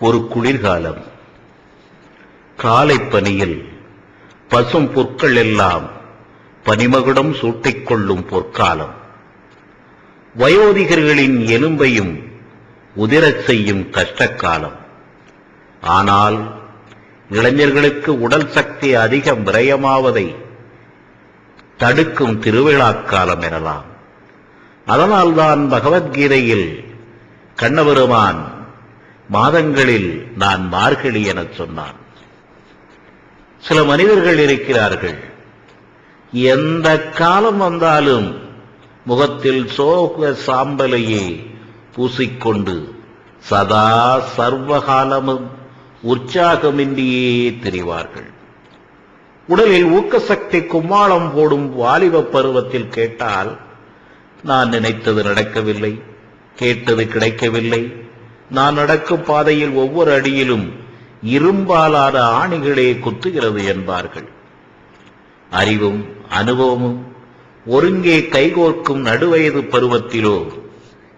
ஒரு குளிர்காலம். காலை பனியில் பசும் புற்கள் எல்லாம் பனிமகுடம் சூட்டிக் கொள்ளும் பொற்காலம். வயோதிகர்களின் எலும்பையும் உதிரச் செய்யும் கஷ்டக்காலம். ஆனால் இளைஞர்களுக்கு உடல் சக்தி அதிகம் விரயமாவதை தடுக்கும் திருவிழாக்காலம் எனலாம். அதனால்தான் பகவத்கீதையில் கண்ணபெருமான் மாதங்களில் நான் மார்கழி எனச் சொன்னான். சில மனிதர்கள் இருக்கிறார்கள். எந்த காலம் வந்தாலும் முகத்தில் சோக சாம்பலையே பூசிக்கொண்டு சதா சர்வகாலமும் உற்சாகமின்றியே தெரிவார்கள். உடலில் ஊக்கசக்தி கும்மாளம் போடும் வாலிப பருவத்தில் கேட்டால் நான் நினைத்தது நடக்கவில்லை கேட்டது கிடைக்கவில்லை நான் நடக்கும் பாதையில் ஒவ்வொரு அடியிலும் இரும்பாலான ஆணிகளே குத்துகிறது என்பார்கள். அறிவும் அனுபவமும் ஒருங்கே கைகோர்க்கும் நடுவயது பருவத்திலோ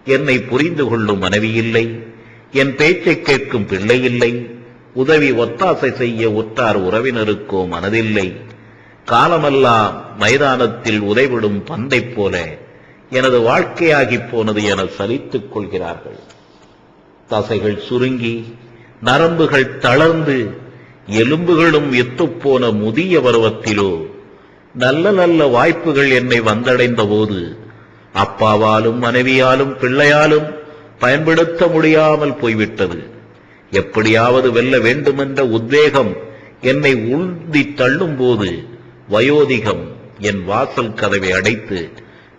என்னை புரிந்து கொள்ளும் மனைவியில்லை என் பேச்சைக் கேட்கும் பிள்ளை இல்லை உதவி ஒத்தாசை செய்ய உற்றார் உறவினருக்கோ மனதில்லை. காலமெல்லாம் மைதானத்தில் உதைவிடும் பந்தைப் போல எனது வாழ்க்கையாகிப் போனது என சலித்துக் கொள்கிறார்கள். தசைகள் சுருங்கி நரம்புகள் தளர்ந்து எலும்புகளும் எத்துப்போன முதிய பருவத்திலோ நல்ல நல்ல வாய்ப்புகள் என்னை வந்தடைந்த போது அப்பாவாலும் மனைவியாலும் பிள்ளையாலும் பயன்படுத்த முடியாமல் போய்விட்டது. எப்படியாவது வெல்ல வேண்டுமென்ற உத்வேகம் என்னை உந்தி தள்ளும் போது வயோதிகம் என் வாசல் கதவை அடைத்து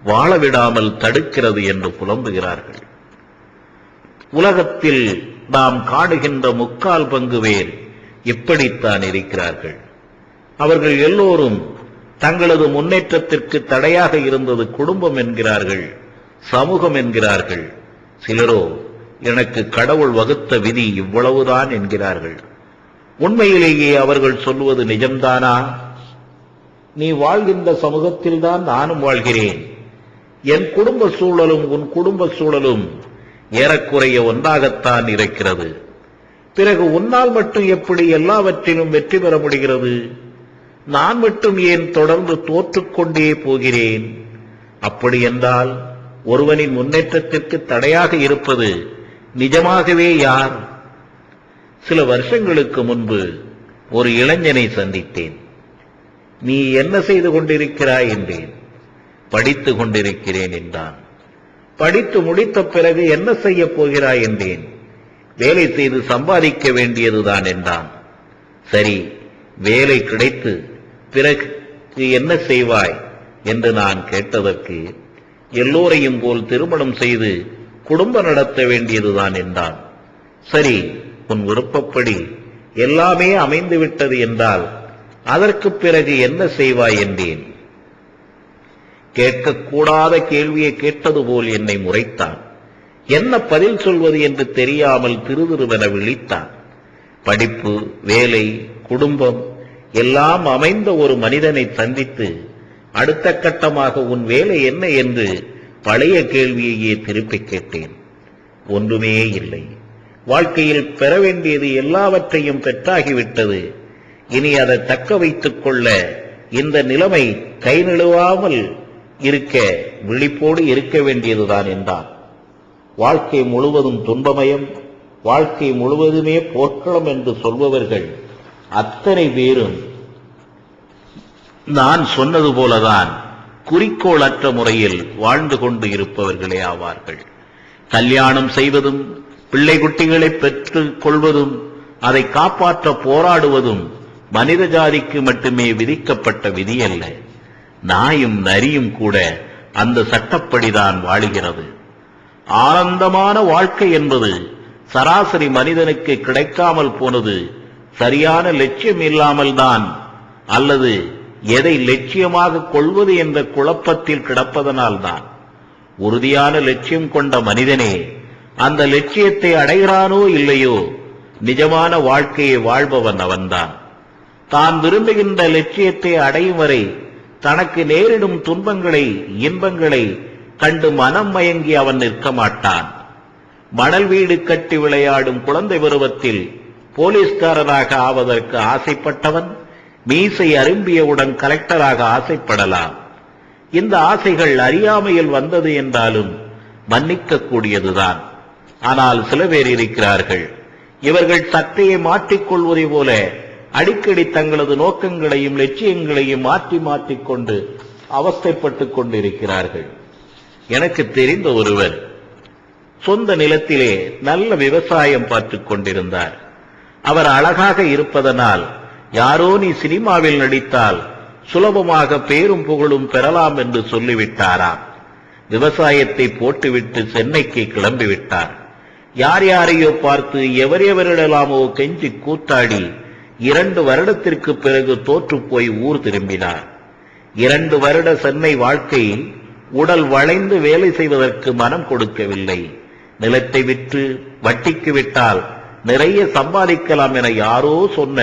வாழ விடாமல் தடுக்கிறது என்று புலம்புகிறார்கள். உலகத்தில் நாம் காணுகின்ற முக்கால் பங்கு பேர் இப்படித்தான் இருக்கிறார்கள். அவர்கள் எல்லோரும் தங்களது முன்னேற்றத்திற்கு தடையாக இருந்தது குடும்பம் என்கிறார்கள் சமூகம் என்கிறார்கள். சிலரோ எனக்கு கடவுள் வகுத்த விதி இவ்வளவுதான் என்கிறார்கள். உண்மையிலேயே அவர்கள் சொல்வது நிஜம்தானா? நீ வாழ்கின்ற சமூகத்தில்தான் நானும் வாழ்கிறேன். என் குடும்ப சூழலும் உன் குடும்ப சூழலும் ஏறக்குறைய ஒன்றாகத்தான் இருக்கிறது. பிறகு உன்னால் மட்டும் எப்படி எல்லாவற்றிலும் வெற்றி பெற முடிகிறது? நான் மட்டும் ஏன் தொடர்ந்து தோற்றுக்கொண்டே போகிறேன்? அப்படி என்றால் ஒருவனின் முன்னேற்றத்திற்கு தடையாக இருப்பது நிஜமாகவே யார்? சில வருஷங்களுக்கு முன்பு ஒரு இளைஞனை சந்தித்தேன். நீ என்ன செய்து கொண்டிருக்கிறாய் என்றேன். படித்துக் கொண்டிருக்கிறேன் என்றான். படித்து முடித்த பிறகு என்ன செய்யப் போகிறாய் என்றேன். வேலை செய்து சம்பாதிக்க வேண்டியதுதான் என்றான். சரி வேலை கிடைத்து பிறகு என்ன செய்வாய் என்று நான் கேட்டதற்கு எல்லோரையும் போல் திருமணம் செய்து குடும்பம் நடத்த வேண்டியதுதான் என்றான். சரி உன் விருப்பப்படி எல்லாமே அமைந்துவிட்டது என்றால் அதற்கு பிறகு என்ன செய்வாய் என்றேன். கேட்கக்கூடாத கேள்வியை கேட்டது போல் என்னை முறைத்தான். என்ன பதில் சொல்வது என்று தெரியாமல் திருதிருவென விழித்தான். படிப்பு வேலை குடும்பம் எல்லாம் அமைந்த ஒரு மனிதனை சந்தித்து அடுத்த கட்டமாக உன் வேலை என்ன என்று பழைய கேள்வியையே திருப்பிக் கேட்டேன். ஒன்றுமே இல்லை. வாழ்க்கையில் பெற வேண்டியது எல்லாவற்றையும் பெற்றாகிவிட்டது. இனி அதை தக்க வைத்துக் கொள்ள இந்த நிலைமை கை நழுவாமல் இருக்க விழிப்போடு இருக்க வேண்டியதுதான் என்றான். வாழ்க்கை முழுவதும் துன்பமயம் வாழ்க்கை முழுவதுமே போர்க்களம் என்று சொல்பவர்கள் அத்தனை பேரும் நான் சொன்னது போலதான் குறிக்கோளற்ற முறையில் வாழ்ந்து கொண்டு இருப்பவர்களே ஆவார்கள். கல்யாணம் செய்வதும் பிள்ளை குட்டிகளை பெற்றுக் கொள்வதும் அதை காப்பாற்ற போராடுவதும் மனித ஜாதிக்கு மட்டுமே விதிக்கப்பட்ட விதி அல்ல நாயும் நரியும் கூட அந்த சட்டப்படிதான் வாழுகிறது. ஆனந்தமான வாழ்க்கை என்பது சராசரி மனிதனுக்கு கிடைக்காமல் போனது சரியான லட்சியம் இல்லாமல் தான் அல்லது எதை லட்சியமாக கொள்வது என்ற குழப்பத்தில் கிடப்பதனால்தான். உறுதியான லட்சியம் கொண்ட மனிதனே அந்த லட்சியத்தை அடைகிறானோ இல்லையோ நிஜமான வாழ்க்கையை வாழ்பவன் அவன்தான். தான் விரும்புகின்ற லட்சியத்தை அடையும் வரை தனக்கு நேரிடும் துன்பங்களை இன்பங்களை கண்டு மனம் மயங்கி அவன் நிற்க மாட்டான். மணல் வீடு கட்டி விளையாடும் குழந்தை பருவத்தில் போலீஸ்காரராக ஆவதற்கு ஆசைப்பட்டவன் மீசை அரும்பியவுடன் கலெக்டராக ஆசைப்படலாம். இந்த ஆசைகள் அறியாமையில் வந்தது என்றாலும் மன்னிக்க கூடியதுதான் ஆனால் சில பேர் இருக்கிறார்கள். இவர்கள் சக்தியை மாற்றிக்கொள்வதை போல அடிக்கடி தங்களது நோக்கங்களையும் லட்சியங்களையும் மாற்றி மாற்றிக்கொண்டு அவஸ்தைப்பட்டுக் கொண்டிருக்கிறார்கள். எனக்கு தெரிந்த ஒருவர் சொந்த நிலத்திலே நல்ல விவசாயம் பார்த்து கொண்டிருந்தார். அவர் அழகாக இருப்பதனால் யாரோ நீ சினிமாவில் நடித்தால் சுலபமாக பேரும் புகழும் பெறலாம் என்று சொல்லிவிட்டாராம். விவசாயத்தை போட்டுவிட்டு சென்னைக்கு கிளம்பிவிட்டார். யார் யாரையோ பார்த்து எவரெவரிடலாமோ கெஞ்சி கூத்தாடி இரண்டு வருடத்திற்கு பிறகு தோற்று போய் ஊர் திரும்பினார். இரண்டு வருட சென்னை வாழ்க்கையில் உடல் வளைந்து வேலை செய்வதற்கு மனம் கொடுக்கவில்லை. நிலத்தை விற்று வட்டிக்கு விட்டால் நிறைய சம்பாதிக்கலாம் என யாரோ சொன்ன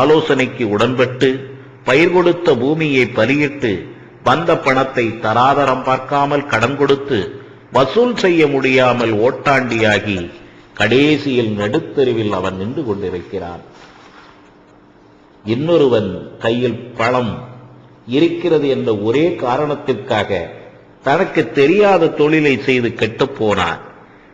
ஆலோசனைக்கு உடன்பட்டு பயிர் கொடுத்த பூமியை பலியிட்டு வந்த பணத்தை தராதரம் பார்க்காமல் கடன் கொடுத்து வசூல் செய்ய முடியாமல் ஓட்டாண்டியாகி கடைசியில் நடுத்தெருவில் அவன் நின்று கொண்டிருக்கிறான். இன்னொருவன் கையில் பழம் இருக்கிறது என்ற ஒரே காரணத்திற்காக தனக்கு தெரியாத தொழிலை செய்து கெட்டுப் போனான்.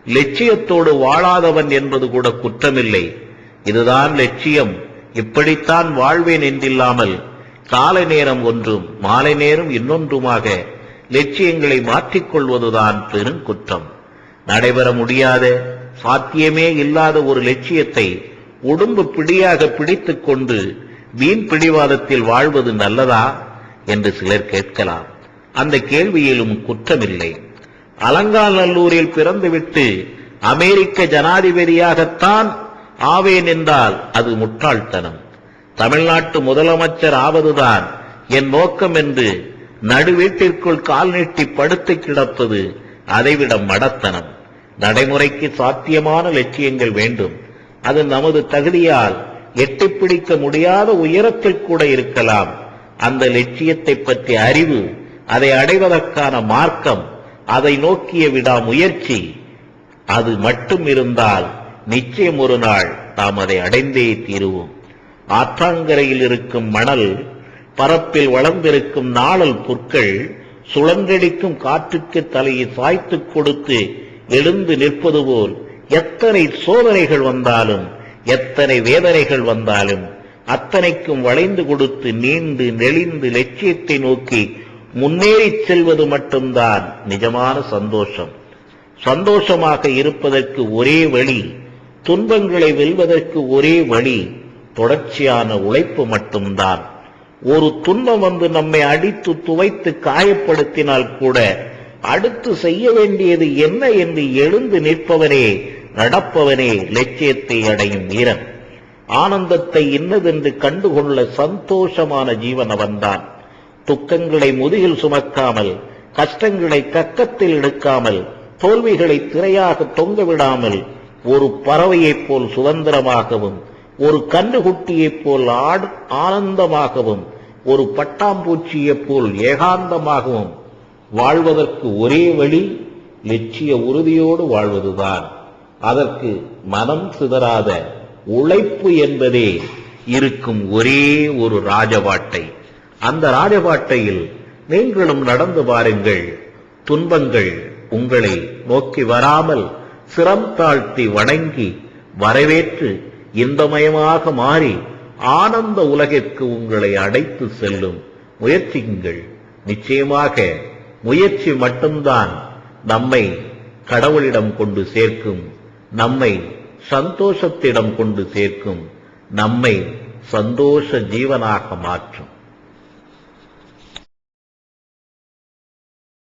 லட்சியத்தோடு வாழாதவன் என்பது கூட குற்றமில்லை. இதுதான் லட்சியம். இப்படித்தான் வாழ்வேன் என்றில்லாமல் காலை நேரம் ஒன்றும் மாலை நேரம் இன்னொன்றுமாக லட்சியங்களை மாற்றிக்கொள்வதுதான் பெரும் குற்றம். நடைபெற முடியாத சாத்தியமே இல்லாத ஒரு லட்சியத்தை உடம்பு பிடியாக பிடித்துக் கொண்டு வீண் பிடிவாதத்தில் வாழ்வது நல்லதா? என்று சிலர் கேட்கலாம். அந்த கேள்வியிலும் குற்றமில்லை. அலங்காநல்லூரில் பிறந்துவிட்டு அமெரிக்க ஜனாதிபதியாகத்தான் ஆவேன் என்றால் அது முட்டாள்தனம். தமிழ்நாட்டு முதலமைச்சர் ஆவதுதான் என் நோக்கம் என்று நடுவீட்டிற்குள் கால் நீட்டி படுத்து கிடப்பது அதைவிட மடத்தனம். நடைமுறைக்கு சாத்தியமான லட்சியங்கள் வேண்டும். அது நமது தகுதியால் எட்டிப் பிடிக்க முடியாத உயரத்தில் கூட இருக்கலாம். அந்த லட்சியத்தை பற்றி அறிவு அதை அடைவதற்கான மார்க்கம் அதை நோக்கிய விடா முயற்சி அது மட்டும் இருந்தால் நிச்சயம் ஒரு நாள் நாம் அதை அடைந்தே தீருவோம். ஆற்றாங்கரையில் இருக்கும் மணல் பரப்பில் வளர்ந்திருக்கும் நாளல் புற்கள் சுழன்றடிக்கும் காற்றுக்கு தலையை சாய்த்துக் கொடுத்து எழுந்து நிற்பது போல் எத்தனை சோதனைகள் வந்தாலும் எத்தனை வேதனைகள் வந்தாலும் அத்தனைக்கும் வளைந்து கொடுத்து நீண்டு நெளிந்து லட்சியத்தை நோக்கி முன்னேறி செல்வது மட்டும்தான் நிஜமான சந்தோஷம். சந்தோஷமாக இருப்பதற்கு ஒரே வழி துன்பங்களை வெல்வதற்கு ஒரே வழி தொடர்ச்சியான உழைப்பு மட்டும்தான். ஒரு துன்பம் வந்து நம்மை அடித்து துவைத்து காயப்படுத்தினால் கூட அடுத்து செய்ய வேண்டியது என்ன என்று எழுந்து நிற்பவனே நடப்பவனே லட்சியத்தை அடையும் வீரன். ஆனந்தத்தை இன்னதென்று கண்டுகொள்ள சந்தோஷமான ஜீவன் அவன்தான். துக்கங்களை முதுகில் சுமக்காமல் கஷ்டங்களை கக்கத்தில் எடுக்காமல் தோல்விகளை திரையாக தொங்க விடாமல் ஒரு பறவையைப் போல் சுதந்திரமாகவும் ஒரு கன்றுகுட்டியைப் போல் ஆனந்தமாகவும் ஒரு பட்டாம்பூச்சியைப் போல் ஏகாந்தமாகவும் வாழ்வதற்கு ஒரே வழி லட்சிய உறுதியோடு வாழ்வதுதான். அதற்கு மனம் சிதறாத உழைப்பு என்பதே இருக்கும் ஒரே ஒரு ராஜபாட்டை. அந்த ராஜபாட்டையில் நீங்களும் நடந்து பாருங்கள் துன்பங்கள் உங்களை நோக்கி வராமல் சிரம் தாழ்த்தி வணங்கி வரவேற்று இன்பமயமாக மாறி ஆனந்த உலகிற்கு உங்களை அடைத்து செல்லும் முயற்சியுங்கள். நிச்சயமாக முயற்சி மட்டும்தான் நம்மை கடவுளிடம் கொண்டு சேர்க்கும் நம்மை சந்தோஷத்திடம் கொண்டு சேர்க்கும் நம்மை சந்தோஷ ஜீவனாக மாற்றும்.